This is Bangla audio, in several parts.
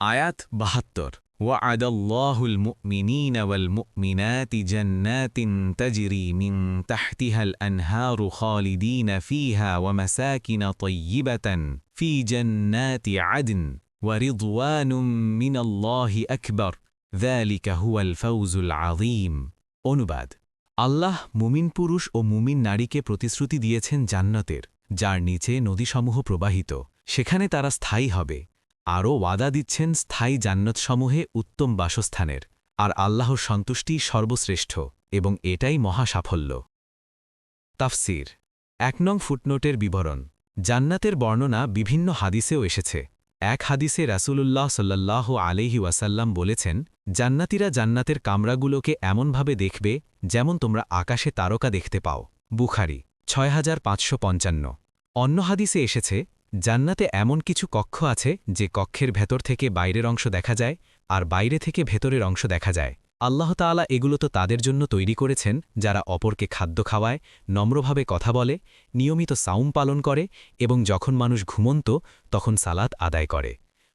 আয়াত বাহাত্তর وعد الله المؤمنين والمؤمنات جنات تجري من تحتها الأنهار خالدين فيها ومساكن طيبة في جنات عدن ورضوان من الله أكبر ذلك هو الفوز العظيم অনুবাদ আল্লাহ মুমিন পুরুষ ও মুমিন নারীকে প্রতিশ্রুতি দিয়েছেন জান্নাতের যার নিচে নদীসমূহ প্রবাহিত সেখানে তারা স্থায়ী হবে আরও ওয়াদা দিচ্ছেন স্থায়ী জান্নতসমূহে উত্তম বাসস্থানের, আর আল্লাহর সন্তুষ্টি সর্বশ্রেষ্ঠ, এবং এটাই মহা সাফল্য তাফসির। এক নং ফুটনোটের বিবরণ। জান্নাতের বর্ণনা বিভিন্ন হাদিসেও এসেছে। এক হাদিসে রাসূলুল্লাহ সাল্লাল্লাহু আলাইহি ওয়াসাল্লাম বলেছেন, জান্নাতিরা জান্নাতের কামরাগুলোকে এমনভাবে দেখবে, যেমন তোমরা আকাশে তারকা দেখতে পাও। বুখারি, ছয় অন্য হাদিসে এসেছে জান্নাতে এমন কিছু কক্ষ আছে যে কক্ষের ভেতর থেকে বাইরের অংশ দেখা যায় আর বাইরে থেকে ভেতরের অংশ দেখা যায়। আল্লাহ তাআলা এগুলো তো তাদের জন্য তৈরি করেছেন, যারা অপরকে খাদ্য খাওয়ায়, নম্রভাবে কথা বলে, নিয়মিত সাউম পালন করে এবং যখন মানুষ ঘুমন্ত, তখন সালাত আদায় করে।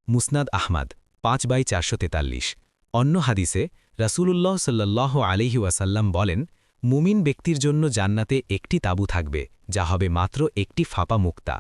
মুসনাদ আহমাদ, পাঁচ বাই চারশো তেতাল্লিশ। অন্য হাদিসে রাসূলুল্লাহ সাল্লাহ আলিহি ওয়াসাল্লাম বলেন, মুমিন ব্যক্তির জন্য জান্নাতে একটি তাবু থাকবে, যা হবে মাত্র একটি ফাঁপা মুক্তা।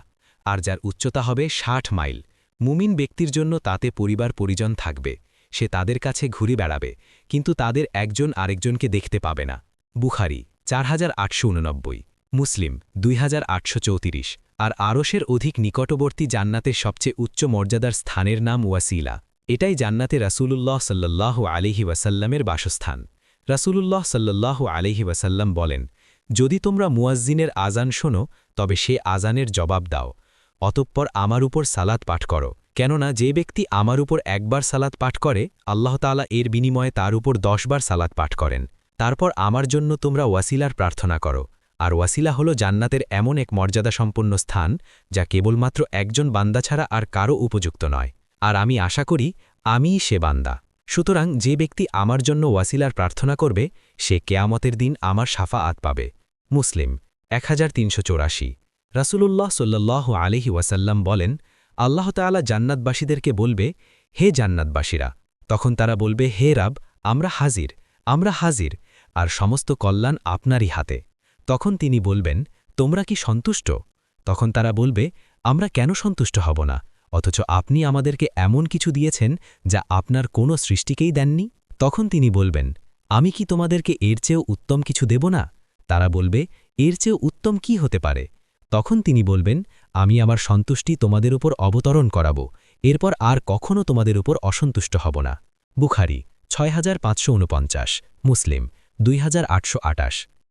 আর যার উচ্চতা হবে ষাট মাইল। মুমিন ব্যক্তির জন্য তাতে পরিবার পরিজন থাকবে। সে তাদের কাছে ঘুরে বেড়াবে, কিন্তু তাদের একজন আরেকজনকে দেখতে পাবে না। বুখারি, চার হাজার আটশো উননব্বই। মুসলিম, দুই হাজার আটশো চৌত্রিশ। আর আরশের অধিক নিকটবর্তী জান্নাতের সবচেয়ে উচ্চ মর্যাদার স্থানের নাম ওয়াসিলা। এটাই জান্নাতে রাসূলুল্লাহ সাল্লাহ আলিহি ওয়াসাল্লামের বাসস্থান। রাসূলুল্লাহ সাল্লাহ আলিহি ওয়াসাল্লাম বলেন, যদি তোমরা মুয়াজ্জিনের আজান শোনো, তবে সে আজানের জবাব দাও। অতঃপর আমার উপর সালাত পাঠ করো। কেননা যে ব্যক্তি আমার উপর একবার সালাত পাঠ করে, আল্লাহ তাআলা এর বিনিময়ে তার উপর দশবার সালাত পাঠ করেন। তারপর আমার জন্য তোমরা ওয়াসিলার প্রার্থনা করো। আর ওয়াসিলা হল জান্নাতের এমন এক মর্যাদাসম্পন্ন স্থান, যা কেবলমাত্র একজন বান্দা ছাড়া আর কারও উপযুক্ত নয়। আর আমি আশা করি, আমিই সে বান্দা। সুতরাং যে ব্যক্তি আমার জন্য ওয়াসিলার প্রার্থনা করবে, সে কেয়ামতের দিন আমার সাফা আত পাবে। মুসলিম, এক হাজার তিনশো রাসূলুল্লাহ সাল্লাহ আলহি ওয়াসাল্লাম বলেন, আল্লাহ তাআলা জান্নাতবাসীদেরকে বলবে, হে জান্নাতবাসীরা। তখন তারা বলবে, হে রাব, আমরা হাজির আমরা হাজির, আর সমস্ত কল্যাণ আপনারই হাতে। তখন তিনি বলবেন, তোমরা কি সন্তুষ্ট? তখন তারা বলবে, আমরা কেন সন্তুষ্ট হব না? অথচ আপনি আমাদেরকে এমন কিছু দিয়েছেন যা আপনার কোনো সৃষ্টিকেই দেননি? তখন তিনি বলবেন, আমি কি তোমাদেরকে এর চেয়েও উত্তম কিছু দেব না? তারা বলবে, এর চেয়েও উত্তম কি হতে পারে? তখন তিনি বলবেন, আমি আমার সন্তুষ্টি তোমাদের উপর অবতরণ করাব। এরপর আর কখনও তোমাদের উপর অসন্তুষ্ট হব না। বুখারি, ছয় হাজার পাঁচশো ঊনপঞ্চাশ। মুসলিম, দুই হাজার আটশো আটাশ।